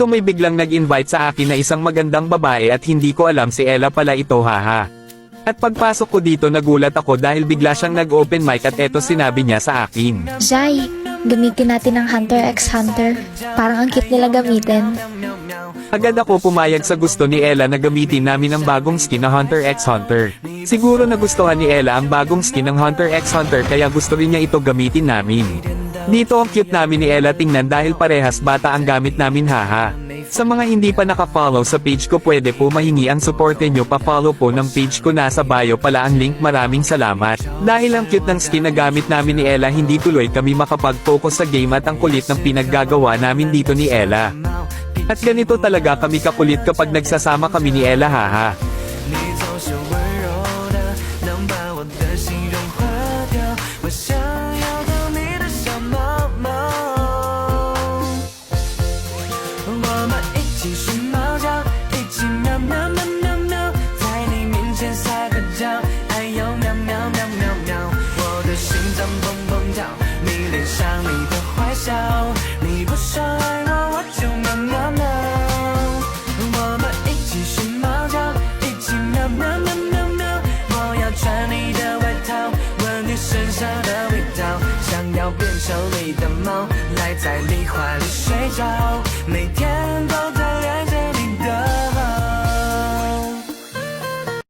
Ito may biglang nag-invite sa akin na isang magandang babae at hindi ko alam si Ella pala ito haha. At pagpasok ko dito nagulat ako dahil bigla siyang nag-open mic at eto sinabi niya sa akin. Jai, gamitin natin ang Hunter x Hunter. Parang ang cute nila gamitin. Agad ako pumayag sa gusto ni Ella na gamitin namin ang bagong skin na Hunter x Hunter. Siguro nagustuhan ni Ella ang bagong skin ng Hunter x Hunter kaya gusto rin niya ito gamitin namin. Dito ang cute namin ni Ella tingnan dahil parehas bata ang gamit namin haha. Sa mga hindi pa nakafollow sa page ko pwede po mahingi ang suporte nyo pa-follow po ng page ko nasa bio pala ang link maraming salamat. Dahil ang cute ng skin na gamit namin ni Ella hindi tuloy kami makapag-focus sa game at ang kulit ng pinaggagawa namin dito ni Ella. At ganito talaga kami kakulit kapag nagsasama kami ni Ella haha. 你总是温柔的，能把我的心融化掉。我想 我们一起学猫叫，一起喵喵喵喵喵，在你面前撒个娇，哎呦喵喵喵喵喵，我的心脏砰砰跳，迷恋上你的坏笑，你不说爱我，我就喵喵喵。我们一起学猫叫，一起喵喵喵喵喵。我要穿你的外套，闻你身上的味道，想要变成你的猫，赖在你怀里睡觉，